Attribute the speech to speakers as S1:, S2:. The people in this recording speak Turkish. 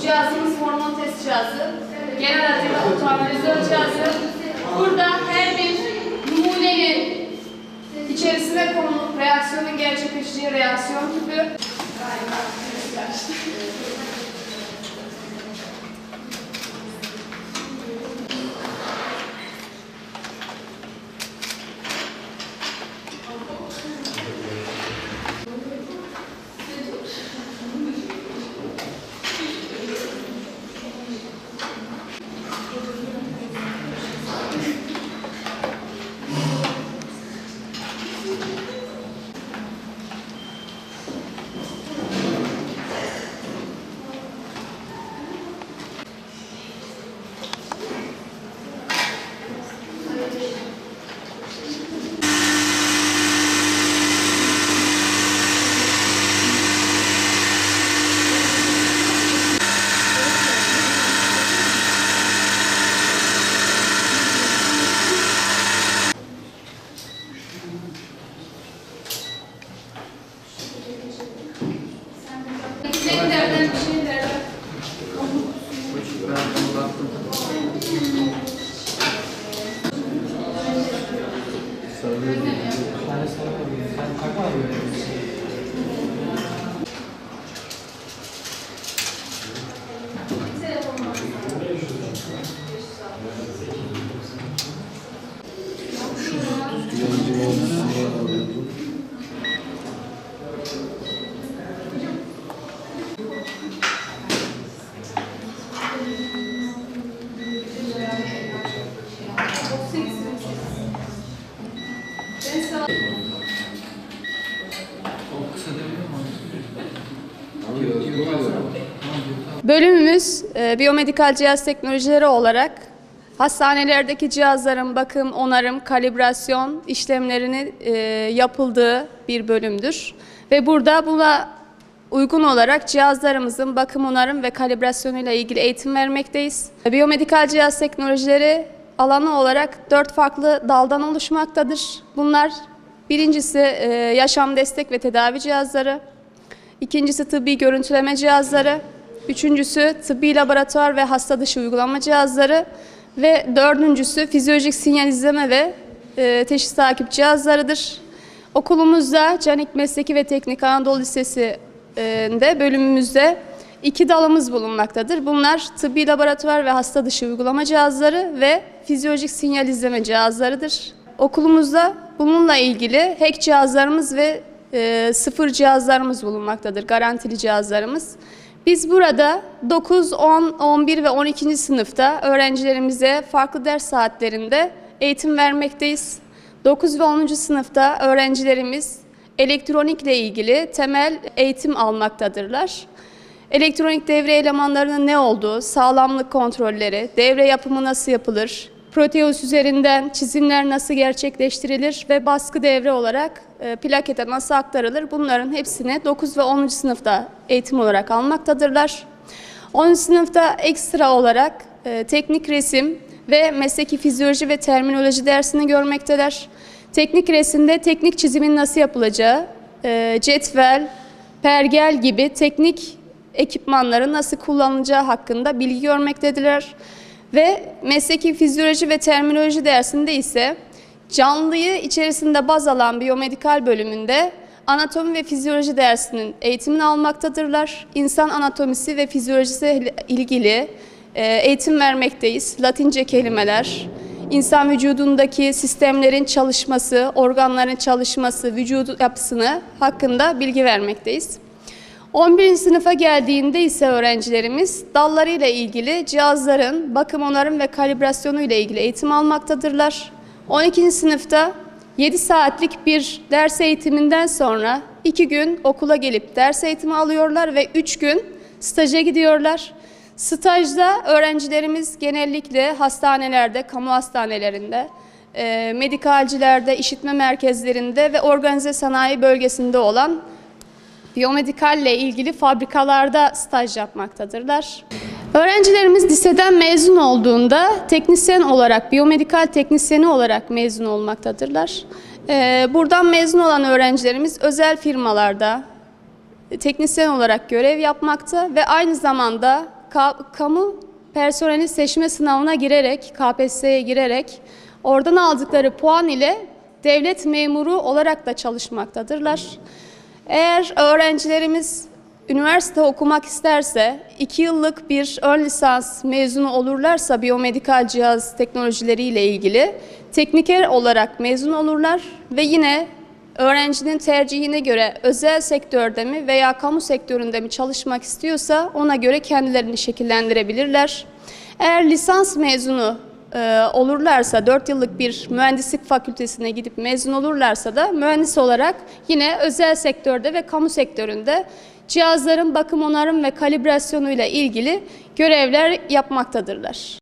S1: Cihazımız hormon test cihazı. Genel adıyla otoanalizör cihazı. Burada her bir numunenin içerisine konulup reaksiyonun gerçekleşeceği reaksiyon tüpü. 네. Bölümümüz e, biyomedikal cihaz teknolojileri olarak hastanelerdeki cihazların bakım, onarım, kalibrasyon işlemlerini e, yapıldığı bir bölümdür. Ve burada buna uygun olarak cihazlarımızın bakım, onarım ve kalibrasyonuyla ilgili eğitim vermekteyiz. Biyomedikal cihaz teknolojileri alanı olarak dört farklı daldan oluşmaktadır. Bunlar birincisi e, yaşam destek ve tedavi cihazları, İkincisi tıbbi görüntüleme cihazları. Üçüncüsü tıbbi laboratuvar ve hasta dışı uygulama cihazları. Ve dördüncüsü fizyolojik sinyal izleme ve e, teşhis takip cihazlarıdır. Okulumuzda Canik Mesleki ve Teknik Anadolu Lisesi'nde bölümümüzde iki dalımız bulunmaktadır. Bunlar tıbbi laboratuvar ve hasta dışı uygulama cihazları ve fizyolojik sinyal izleme cihazlarıdır. Okulumuzda bununla ilgili hack cihazlarımız ve e, sıfır cihazlarımız bulunmaktadır, garantili cihazlarımız. Biz burada 9, 10, 11 ve 12. sınıfta öğrencilerimize farklı ders saatlerinde eğitim vermekteyiz. 9 ve 10. sınıfta öğrencilerimiz elektronikle ilgili temel eğitim almaktadırlar. Elektronik devre elemanlarının ne olduğu, sağlamlık kontrolleri, devre yapımı nasıl yapılır, Proteus üzerinden çizimler nasıl gerçekleştirilir ve baskı devre olarak e, plakete nasıl aktarılır bunların hepsini 9 ve 10. sınıfta eğitim olarak almaktadırlar. 10. sınıfta ekstra olarak e, teknik resim ve mesleki fizyoloji ve terminoloji dersini görmekteler. Teknik resimde teknik çizimin nasıl yapılacağı, e, cetvel, pergel gibi teknik ekipmanların nasıl kullanılacağı hakkında bilgi görmektedirler. Ve mesleki fizyoloji ve terminoloji dersinde ise canlıyı içerisinde baz alan biyomedikal bölümünde anatomi ve fizyoloji dersinin eğitimini almaktadırlar. İnsan anatomisi ve fizyolojisi ilgili e, eğitim vermekteyiz. Latince kelimeler, insan vücudundaki sistemlerin çalışması, organların çalışması, vücut yapısını hakkında bilgi vermekteyiz. 11. sınıfa geldiğinde ise öğrencilerimiz dallarıyla ilgili cihazların bakım onarım ve kalibrasyonu ile ilgili eğitim almaktadırlar. 12. sınıfta 7 saatlik bir ders eğitiminden sonra 2 gün okula gelip ders eğitimi alıyorlar ve 3 gün staja gidiyorlar. Stajda öğrencilerimiz genellikle hastanelerde, kamu hastanelerinde, e, medikalcilerde, işitme merkezlerinde ve organize sanayi bölgesinde olan biyomedikalle ilgili fabrikalarda staj yapmaktadırlar. Öğrencilerimiz liseden mezun olduğunda teknisyen olarak, biyomedikal teknisyeni olarak mezun olmaktadırlar. Ee, Buradan mezun olan öğrencilerimiz özel firmalarda teknisyen olarak görev yapmakta ve aynı zamanda ka- kamu personeli seçme sınavına girerek, KPSS'ye girerek oradan aldıkları puan ile devlet memuru olarak da çalışmaktadırlar. Eğer öğrencilerimiz üniversite okumak isterse, iki yıllık bir ön lisans mezunu olurlarsa biyomedikal cihaz teknolojileri ile ilgili tekniker olarak mezun olurlar ve yine öğrencinin tercihine göre özel sektörde mi veya kamu sektöründe mi çalışmak istiyorsa ona göre kendilerini şekillendirebilirler. Eğer lisans mezunu e, olurlarsa 4 yıllık bir mühendislik fakültesine gidip mezun olurlarsa da mühendis olarak yine özel sektörde ve kamu sektöründe cihazların bakım onarım ve kalibrasyonuyla ilgili görevler yapmaktadırlar.